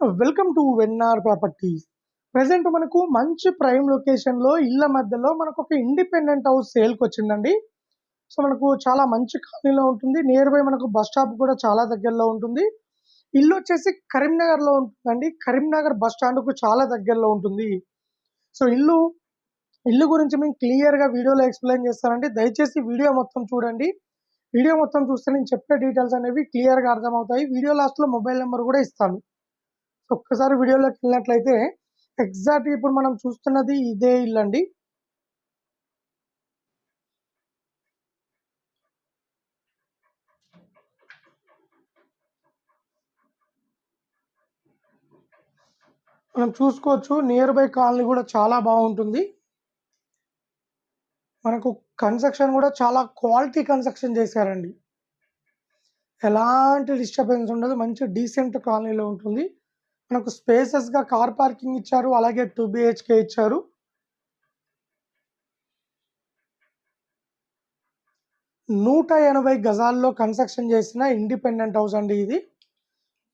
Welcome to Vennar properties. Present మనకు మంచి prime లొకేషన్లో ఇళ్ళ మధ్యలో మనకు ఒక ఇండిపెండెంట్ హౌస్ సేల్కి వచ్చిందండి. సో మనకు చాలా మంచి కాలనీలో ఉంటుంది. నియర్ బై మనకు బస్ స్టాప్ కూడా చాలా దగ్గరలో ఉంటుంది. ఇల్లు వచ్చేసి కరీంనగర్లో ఉంటుందండి. కరీంనగర్ బస్ స్టాండ్కు చాలా దగ్గరలో ఉంటుంది. సో ఇల్లు ఇల్లు గురించి మేము క్లియర్గా వీడియోలో ఎక్స్ప్లెయిన్ చేస్తానండి. దయచేసి వీడియో మొత్తం చూడండి. వీడియో మొత్తం చూస్తే నేను చెప్పే డీటెయిల్స్ అనేవి క్లియర్గా అర్థమవుతాయి. వీడియో లాస్ట్లో మొబైల్ నెంబర్ కూడా ఇస్తాను. ఒక్కసారి వీడియోలోకి వెళ్ళినట్లయితే ఎగ్జాక్ట్ ఇప్పుడు మనం చూస్తున్నది ఇదే ఇల్లు అండి. మనం చూసుకోవచ్చు నియర్ బై కాలనీ కూడా చాలా బాగుంటుంది. మనకు కన్స్ట్రక్షన్ కూడా చాలా క్వాలిటీ కన్స్ట్రక్షన్ చేశారండి. ఎలాంటి డిస్టర్బెన్స్ ఉండదు మంచి డీసెంట్ కాలనీలో ఉంటుంది. మనకు స్పేసెస్గా కార్ పార్కింగ్ ఇచ్చారు అలాగే టూ బిహెచ్కే ఇచ్చారు. నూట ఎనభై గజాల్లో కన్స్ట్రక్షన్ చేసిన ఇండిపెండెంట్ హౌస్ అండి ఇది.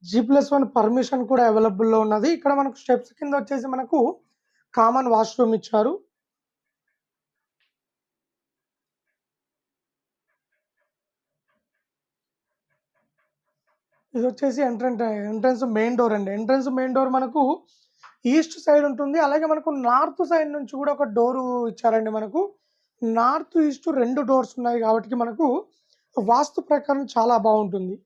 జీ ప్లస్ వన్ పర్మిషన్ కూడా అవైలబుల్లో ఉన్నది. ఇక్కడ మనకు స్టెప్స్ కింద వచ్చేసి మనకు కామన్ వాష్రూమ్ ఇచ్చారు. ఇది వచ్చేసి ఎంట్రెన్స్ ఎంట్రన్స్ మెయిన్ డోర్ అండి. ఎంట్రన్స్ మెయిన్ డోర్ మనకు ఈస్ట్ సైడ్ ఉంటుంది. అలాగే మనకు నార్త్ సైడ్ నుంచి కూడా ఒక డోరు ఇచ్చారండి మనకు. నార్త్ ఈస్ట్ రెండు డోర్స్ ఉన్నాయి కాబట్టి మనకు వాస్తు ప్రకారం చాలా బాగుంటుంది.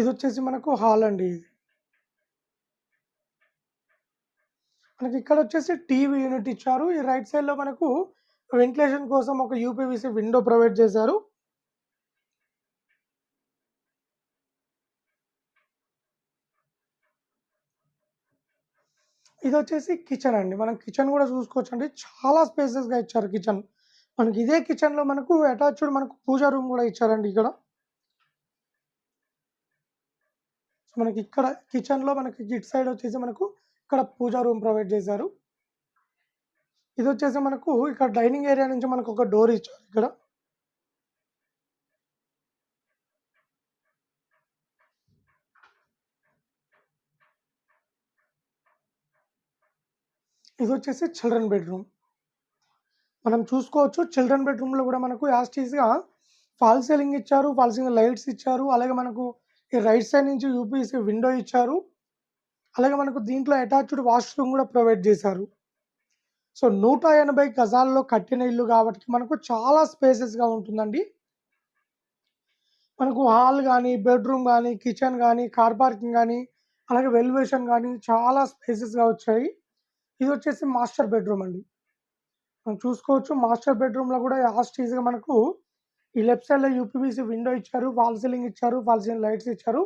ఇది వచ్చేసి మనకు హాల్ అండి ఇది. మనకి ఇక్కడ వచ్చేసి టీవీ యూనిట్ ఇచ్చారు. ఈ రైట్ సైడ్లో మనకు వెంటిలేషన్ కోసం ఒక యూపీవీసీ విండో ప్రొవైడ్ చేశారు. ఇది వచ్చేసి కిచెన్ అండి. మనం కిచెన్ కూడా చూసుకోవచ్చు అండి చాలా స్పేసెస్గా ఇచ్చారు కిచెన్. మనకి ఇదే కిచెన్లో మనకు అటాచ్డ్ మనకు పూజా రూమ్ కూడా ఇచ్చారండి ఇక్కడ. సో మనకి ఇక్కడ కిచెన్లో మనకి ఇటు సైడ్ వచ్చేసి మనకు ఇక్కడ పూజా రూమ్ ప్రొవైడ్ చేశారు. ఇది వచ్చేసి మనకు ఇక్కడ డైనింగ్ ఏరియా నుంచి మనకు ఒక డోర్ ఇచ్చారు ఇక్కడ. ఇది వచ్చేసి చిల్డ్రన్ బెడ్రూమ్. మనం చూసుకోవచ్చు చిల్డ్రన్ బెడ్రూమ్లో కూడా మనకు యాస్టీస్గా ఫాల్ సీలింగ్ ఇచ్చారు ఫాల్ సీలింగ్ లైట్స్ ఇచ్చారు అలాగే మనకు ఈ రైట్ సైడ్ నుంచి యూపీఎస్సీ విండో ఇచ్చారు. అలాగే మనకు దీంట్లో అటాచ్డ్ వాష్రూమ్ కూడా ప్రొవైడ్ చేశారు. సో నూట ఎనభై గజాల్లో కట్టిన ఇల్లు కాబట్టి మనకు చాలా స్పేసెస్గా ఉంటుందండి. మనకు హాల్ కానీ బెడ్రూమ్ కానీ కిచెన్ కానీ కార్ పార్కింగ్ కానీ అలాగే వెల్యువేషన్ కానీ చాలా స్పేసెస్గా వచ్చాయి. ఇది వచ్చేసి మాస్టర్ బెడ్రూమ్ అండి. మనం చూసుకోవచ్చు మాస్టర్ బెడ్రూమ్లో కూడా లాస్ట్ ఈజీగా మనకు ఈ లెఫ్ట్ సైడ్లో యూపీబీసీ విండో ఇచ్చారు ఫాల్ సీలింగ్ ఇచ్చారు ఫాల్ సీలింగ్ లైట్స్ ఇచ్చారు.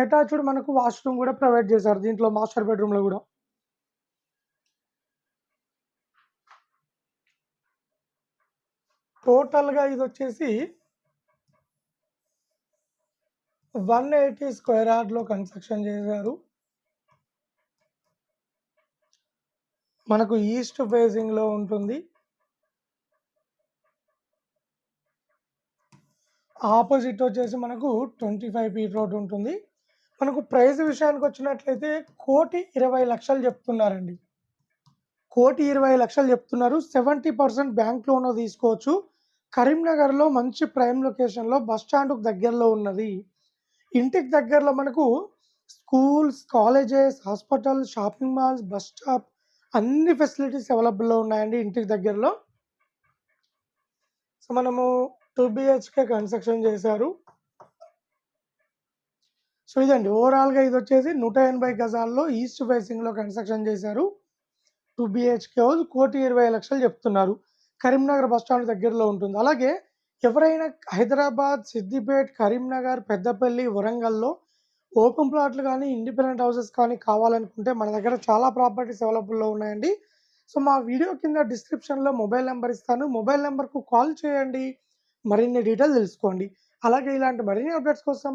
అటాచ్డ్ మనకు వాష్రూమ్ కూడా ప్రొవైడ్ చేశారు దీంట్లో మాస్టర్ బెడ్రూమ్లో కూడా. టోటల్గా ఇది వచ్చేసి వన్ ఎయిటీ స్క్వేర్ యార్డ్లో కన్స్ట్రక్షన్ చేశారు. మనకు ఈస్ట్ ఫేసింగ్లో ఉంటుంది. ఆపోజిట్ వచ్చేసి మనకు ట్వంటీ ఫైవ్ ఫీట్ రోడ్ ఉంటుంది. మనకు ప్రైజ్ విషయానికి వచ్చినట్లయితే కోటి ఇరవై లక్షలు చెప్తున్నారండి. కోటి ఇరవై లక్షలు చెప్తున్నారు. సెవెంటీ పర్సెంట్ బ్యాంక్ లోన్ తీసుకోవచ్చు. కరీంనగర్లో మంచి ప్రైమ్ లొకేషన్లో బస్ స్టాండ్కు దగ్గరలో ఉన్నది. ఇంటికి దగ్గరలో మనకు schools colleges hospital shopping malls bus stop అన్ని ఫెసిలిటీస్ అవైలబుల్లో ఉన్నాయండి ఇంటికి దగ్గరలో. సో మనము టూ బిహెచ్కే కన్స్ట్రక్షన్ చేశారు. సో ఇదండి ఓవరాల్గా ఇది వచ్చేసి నూట ఎనభై గజాల్లో ఈస్ట్ ఫేసింగ్లో కన్స్ట్రక్షన్ చేశారు. టూ బిహెచ్కే హౌస్ కోటి ఇరవై లక్షలు చెప్తున్నారు. కరీంనగర్ బస్ స్టాండ్ దగ్గరలో ఉంటుంది. అలాగే ఎవరైనా హైదరాబాద్ సిద్దిపేట్ కరీంనగర్ పెద్దపల్లి వరంగల్లో ఓపెన్ ప్లాట్లు కానీ ఇండిపెండెంట్ హౌసెస్ కానీ కావాలనుకుంటే మన దగ్గర చాలా ప్రాపర్టీస్ అవైలబుల్లో ఉన్నాయండి. సో మా వీడియో కింద డిస్క్రిప్షన్లో మొబైల్ నెంబర్ ఇస్తాను. మొబైల్ నెంబర్కు కాల్ చేయండి. మరిన్ని డీటెయిల్స్ తెలుసుకోండి. అలాగే ఇలాంటి మరిన్ని అప్డేట్స్ కోసం